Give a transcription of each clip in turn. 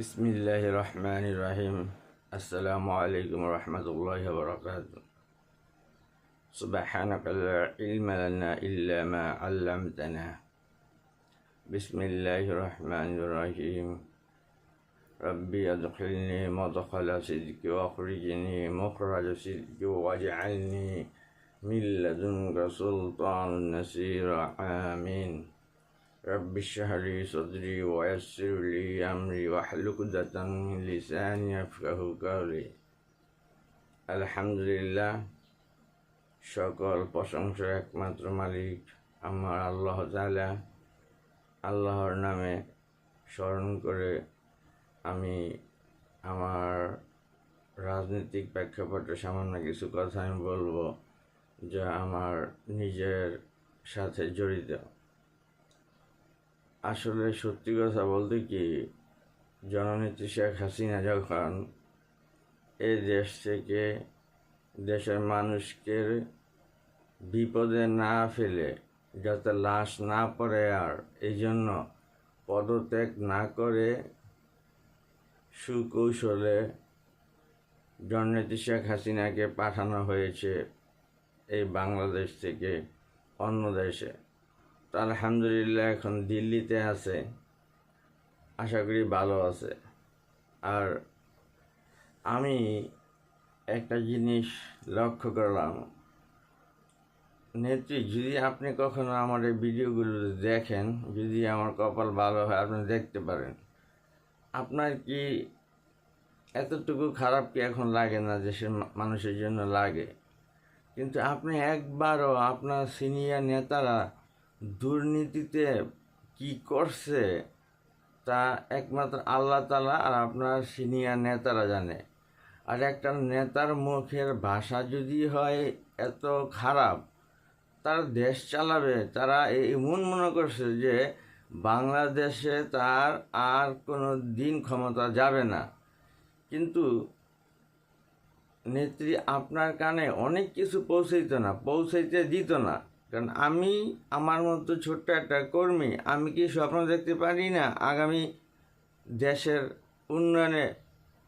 بسم الله الرحمن الرحيم. السلام عليكم ورحمة الله وبركاته. سبحانك لا علم لنا إلا ما علمتنا. بسم الله الرحمن الرحيم. ربي أدخلني مدخل صدق وأخرجني مخرج صدق واجعلني من لدنك سلطان نصيرا. آمين. رب اشرح لي صدري ويسر لي أمري واحلل عقدة من لساني يفقه قولي আলহামদুলিল্লাহ সকল প্রশংসা একমাত্র মালিক আমার আল্লাহ তাআলা আল্লাহর নামে স্মরণ করে আমি আমার রাজনৈতিক প্রেক্ষাপটে সামান্য কিছু কথা আমি বলবো যা আমার নিজের সাথে জড়িত আসলে সত্যি কথা বলতে কি, জননেত্রী শেখ হাসিনা যখন এই দেশ থেকে দেশের মানুষকে বিপদে না ফেলে, যাতে লাশ না পড়ে আর এই জন্য পদত্যাগ না করে সুকৌশলে জননেত্রী শেখ হাসিনাকে পাঠানো হয়েছে এই বাংলাদেশ থেকে অন্য দেশে। আলহামদুলিল্লাহ, এখন দিল্লিতে আছে। আশা করি ভালো আছে। আর আমি একটা জিনিস লক্ষ্য করলাম। নেত্রী, যদি আপনি কখনো আমার এই ভিডিওগুলো দেখেন, যদি আমার কপাল ভালো হয়, আপনি দেখতে পারেন। আপনার কি এতটুকু খারাপ কি এখন লাগে না দেশের মানুষের জন্য লাগে? কিন্তু আপনি একবারও আপনার সিনিয়র নেতারা দুর্নীতিতে কি করছে, তা একমাত্র আল্লাহ তালা আর আপনার সিনিয়র নেতারা জানে। আর একটা নেতার মুখের ভাষা যদি হয় এত খারাপ, তারা দেশ চালাবে। তারা এমন মনে করছে যে বাংলাদেশে তার আর কোনো দিন ক্ষমতা যাবে না। কিন্তু নেত্রী আপনার কানে অনেক কিছু পৌঁছাইত না, পৌঁছাইতে দিত না। কারণ আমি, আমার মতো ছোট্ট একটা কর্মী, আমি কি স্বপ্ন দেখতে পারি না আগামী দেশের উন্নয়নে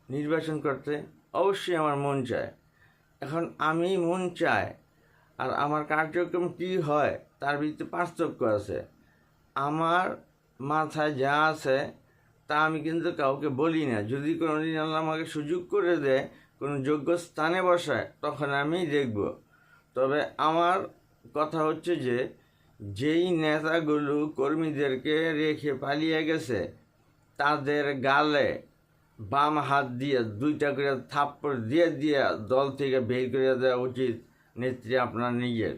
নির্বাচন করতে? অবশ্যই আমার মন চায়। এখন আমি মন চায় আর আমার কার্যক্রম কী হয় তার ভিত্তিতে পার্থক্য আছে। আমার মাথায় যা আছে তা আমি কিন্তু কাউকে বলি না। যদি কোনো দিন আল্লাহ আমাকে সুযোগ করে দেয়, কোনো যোগ্য স্থানে বসায়, তখন আমি দেখব। তবে আমার কথা হচ্ছে যে, যেই নেতাগুলো কর্মীদেরকে রেখে পালিয়ে গেছে, তাদের গালে বাম হাত দিয়ে দুইটা করে থাপ্পড় দিয়ে দিয়ে দল থেকে বের করে দেওয়া উচিত নেত্রী আপনার নিজের।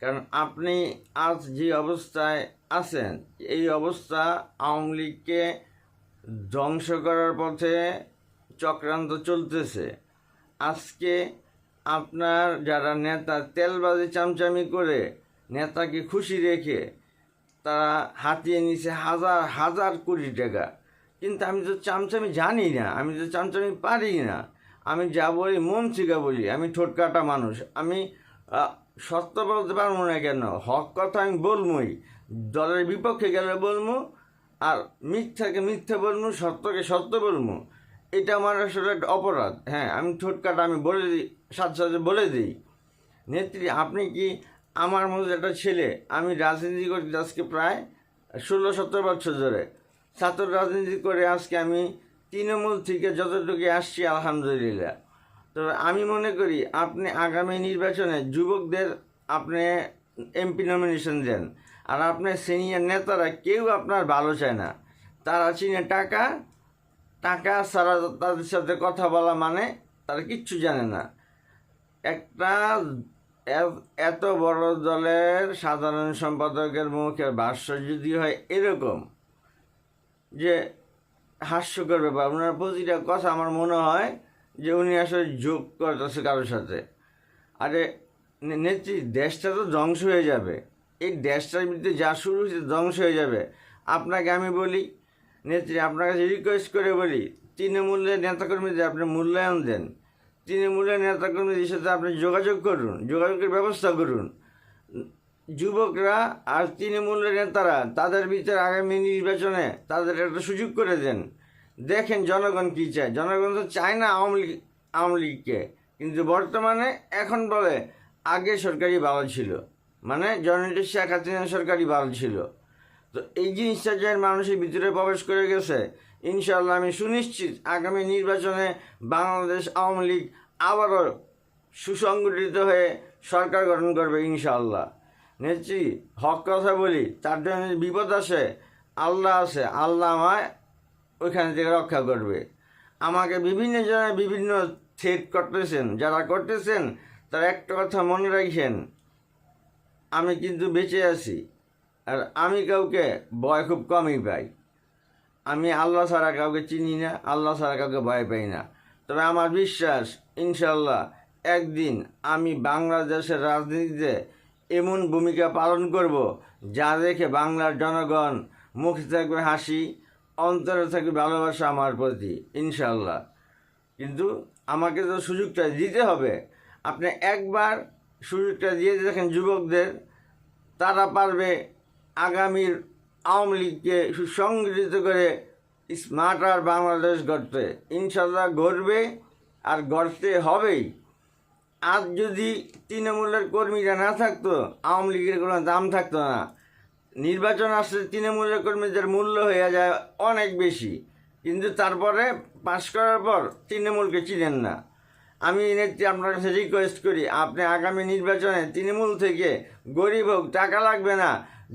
কারণ আপনি আজ যে অবস্থায় আছেন, এই অবস্থা আওয়ামী লীগকে ধ্বংস করার পথে চক্রান্ত চলতেছে। আজকে আপনার যারা নেতা তেলবাজি চামচামি করে নেতাকে খুশি রেখে তারা হাতিয়ে নিছে হাজার হাজার কোটি টাকা। কিন্তু আমি তো চামচামি জানি না, আমি তো চামচামি পারি না। আমি যা বলি মন থেকে বলি, আমি ঠোঁটকাটা মানুষ। আমি সত্য বলতে পারব না কেন? হক কথা আমি বলবই। দলের বিপক্ষে গেলে বলব, আর মিথ্যাকে মিথ্যা বলব, সত্যকে সত্য বলব। এটা আমার আসলে একটা অপরাধ। হ্যাঁ আমি ঠোঁটকাটা আমি বলে দিই সাথে সাথে বলে দিই। নেত্রী, আপনি কি আমার মতো একটা ছেলে? আমি রাজনীতি করছি আজকে প্রায় ষোলো সতেরো বছর ধরে। ছাত্র রাজনীতি করে আজকে আমি তৃণমূল থেকে যতটুকু আসছি, আলহামদুলিল্লাহ। তবে আমি মনে করি, আপনি আগামী নির্বাচনে যুবকদের আপনি এমপি নমিনেশন দেন। আর আপনার সিনিয়র নেতারা কেউ আপনার ভালো চায় না। তারা চিনে টাকা টাকা ছাড়া তাদের সাথে কথা বলা মানে তারা কিচ্ছু জানে না। একটা এত বড় দলের সাধারণ সম্পাদকের মুখের ভাষ্য যদি হয় এরকম যে হাস্যকর ব্যাপার। ওনার প্রতিটা কথা আমার মনে হয় যে উনি আসলে যোগ করতেছে কারোর সাথে। আরে নেত্রী, দেশটা তো ধ্বংস হয়ে যাবে। এই দেশটার ভিতরে যা শুরু হয়েছে ধ্বংস হয়ে যাবে। আপনাকে আমি বলি আপনার কাছে রিকোয়েস্ট করে বলি, তৃণমূলের নেতাকর্মীদের আপনি মূল্যায়ন দেন। তৃণমূলের নেতাকর্মীদের সাথে আপনি যোগাযোগ করুন, যোগাযোগের ব্যবস্থা করুন। যুবকরা আর তৃণমূলের নেতারা তাদের ভিতরে আগামী নির্বাচনে তাদের একটা সুযোগ করে দেন। দেখেন জনগণ কি চায়। জনগণ তো চায় না আওয়ামী লীগ, আওয়ামী লীগকে। কিন্তু বর্তমানে এখন বলে, আগে সরকারি ভালো ছিল। মানে জননেত্রী শেখ হাসিনা সরকারি ভালো ছিল। তো এই জিনিসটা যে মানুষের ভিতরে প্রবেশ করে গেছে ইনশাল্লাহ আমি সুনিশ্চিত আগামী নির্বাচনে বাংলাদেশ আওয়ামী লীগ আবারও সুসংগঠিত হয়ে সরকার গঠন করবে ইনশাআল্লাহ। নেত্রী, হক কথা বলি, তার জন্য বিপদ আসে আল্লাহ আছে, আল্লাহ আমায় ওইখান থেকে রক্ষা করবে। আমাকে বিভিন্ন জনে বিভিন্ন থ্রেট করতেছেন, যারা করতেছেন, তারা একটা কথা মনে রাখেন, আমি কিন্তু বেঁচে আছি। আর আমি কাউকে ভয় খুব কমই পাই। আমি আল্লাহ ছাড়া কাউকে চিনি না, আল্লাহ ছাড়া কাউকে ভয় পাই না। তবে আমার বিশ্বাস ইনশাল্লাহ একদিন আমি বাংলাদেশের রাজনীতিতে এমন ভূমিকা পালন করব যা দেখে বাংলার জনগণ মুখে থাকবে হাসি, অন্তরে থাকবে ভালোবাসা আমার প্রতি ইনশাল্লাহ কিন্তু আমাকে তো সুযোগটা দিতে হবে। আপনি একবার সুযোগটা দিয়ে দেখেন যুবকদের, তারা পারবে আগামীর আওয়ামী লীগকে সুসংগঠিত করে স্মার্টার বাংলাদেশ গড়তে ইনশাল্লাহ গড়বে আর গড়তে হবেই। আজ যদি তৃণমূলের কর্মীরা না থাকতো, আওয়ামী লীগের কোনো দাম থাকতো না। নির্বাচন আসলে তৃণমূলের কর্মীদের মূল্য হয়ে যায় অনেক বেশি। কিন্তু তারপরে পাশ করার পর তৃণমূলকে চিনেন না। আমি নেত্রী আপনার কাছে রিকোয়েস্ট করি, আপনি আগামী নির্বাচনে তৃণমূল থেকে গরিব হোক, টাকা লাগবে না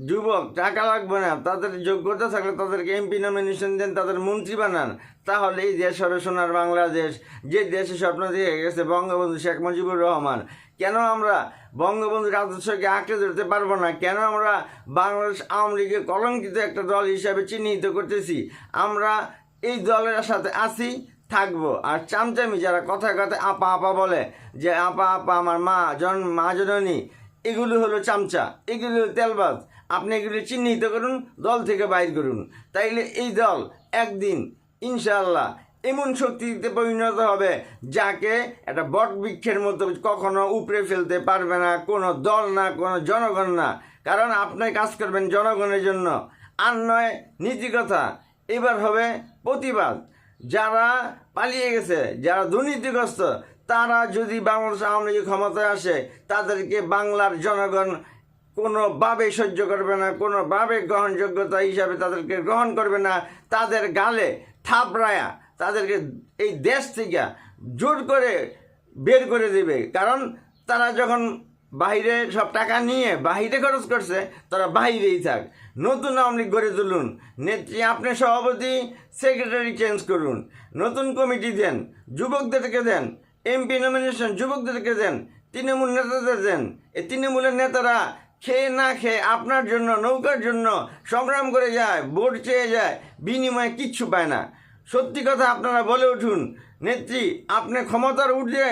যুবক, টাকা লাগবে না। তাদের যোগ্যতা থাকলে তাদেরকে এমপি নমিনেশন দেন, তাদের মন্ত্রী বানান। তাহলে এই দেশ হবে সোনার বাংলাদেশ। যে দেশে স্বপ্ন দিয়ে গেছে বঙ্গবন্ধু শেখ মুজিবুর রহমান। কেন আমরা বঙ্গবন্ধুর আদর্শকে আঁকড়ে ধরতে পারব না? কেন আমরা বাংলাদেশ আওয়ামী লীগের কলঙ্কিত একটা দল হিসাবে চিহ্নিত করতেছি? আমরা এই দলের সাথে আছি, থাকব। আর চামচামি যারা কথা কথায় আপা আপা বলে যে, আপা আপা, আমার মা, জন, মা জননী, এগুলো হলো চামচা, এগুলো হলো তেলবাজ। আপনি এগুলি চিহ্নিত করুন, দল থেকে বাইর করুন। তাইলে এই দল একদিন, ইনশাআল্লাহ, এমন শক্তিতে পরিণত হবে যাকে একটা বট বৃক্ষের মতো কখনো উপড়ে ফেলতে পারবে না, কোনো দল না, কোনো জনগণ না। কারণ আপনি কাজ করবেন জনগণের জন্য, আর নয় নীতিকথা। এবার হবে প্রতিবাদ। যারা পালিয়ে গেছে, যারা দুর্নীতিগ্রস্ত, তারা যদি বাংলাদেশ আওয়ামী লীগ ক্ষমতায় আসে, তাদেরকে বাংলার জনগণ কোনোভাবে সহ্য করবে না, কোনোভাবে গ্রহণযোগ্যতা হিসাবে তাদেরকে গ্রহণ করবে না, তাদের গালে থাপড়ায়া, তাদেরকে এই দেশ থেকে জোর করে বের করে দেবে। কারণ তারা যখন বাইরে সব টাকা নিয়ে বাহিরে খরচ করছে, তারা বাইরেই থাক। নতুন আওয়ামী লীগ গড়ে তুলুন। নেত্রী, আপনি সভাপতি, সেক্রেটারি চেঞ্জ করুন। নতুন কমিটি দেন, যুবকদেরকে দেন, এমপি নমিনেশন যুবকদেরকে দেন, তৃণমূল নেতাদের দেন। এই তৃণমূলের নেতারা খেয়ে না খেয়ে আপনার জন্য, নৌকার জন্য সংগ্রাম করে যায় ভোট চেয়ে যায়, বিনিময়ে কিচ্ছু পায় না। সত্যি কথা আপনারা বলে উঠুন, নেত্রী আপনি ক্ষমতার উঠে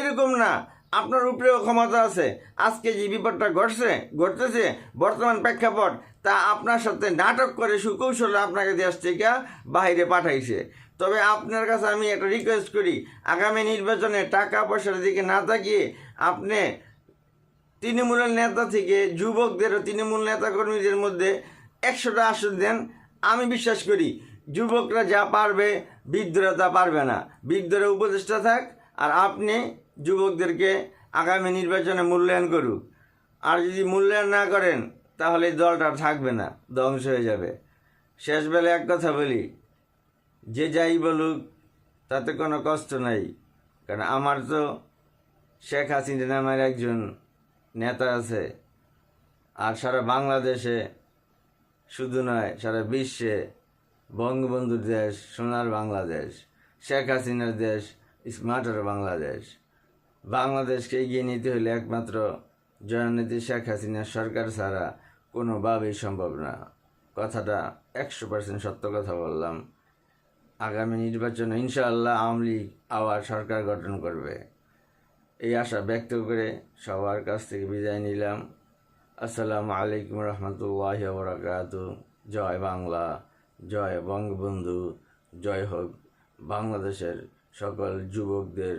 এরকম না। আপনার উপরেও ক্ষমতা আছে। আজকে যে বিপদটা ঘটছে, ঘটতেছে, বর্তমান প্রেক্ষাপট, তা আপনার সাথে নাটক করে সুকৌশলে আপনাকে দেশ থেকে বাইরে পাঠাইছে। তবে আপনার কাছে আমি একটা রিকোয়েস্ট করি, আগামী নির্বাচনে টাকা পয়সার দিকে না তাকিয়ে আপনি তৃণমূলের নেতা থেকে যুবকদের ও তৃণমূল নেতা কর্মীদের মধ্যে একশোটা আসন দেন। আমি বিশ্বাস করি, যুবকরা যা পারবে, বৃদ্ধরা তা পারবে না। বৃদ্ধরা উপদেষ্টা থাক আর আপনি যুবকদেরকে আগামী নির্বাচনে মূল্যায়ন করুক। আর যদি মূল্যায়ন না করেন, তাহলে দলটা থাকবে না, ধ্বংস হয়ে যাবে। শেষ বেলা এক কথা বলি, যে যাই বলুক, তাতে কোনো কষ্ট নাই। কারণ আমার তো শেখ হাসিনা নামের একজন নেতা আছে। আর সারা বাংলাদেশে শুধু নয়, সারা বিশ্বে বঙ্গবন্ধুর দেশ, সোনার বাংলাদেশ, শেখ হাসিনার দেশ, স্মার্টার বাংলাদেশ। বাংলাদেশকে এগিয়ে নিতে হলে একমাত্র জননেত্রী শেখ হাসিনার সরকার ছাড়া কোনোভাবেই সম্ভব না। কথাটা একশো পার্সেন্ট সত্য কথা বললাম। আগামী নির্বাচনে ইনশাআল্লাহ আওয়ামী লীগ আবার সরকার গঠন করবে। এই আশা ব্যক্ত করে সবার কাছ থেকে বিদায় নিলাম। আসসালামু আলাইকুম রহমতুল্লাহ বরাকাত। জয় বাংলা, জয় বঙ্গবন্ধু, জয় হোক বাংলাদেশের সকল যুবকদের।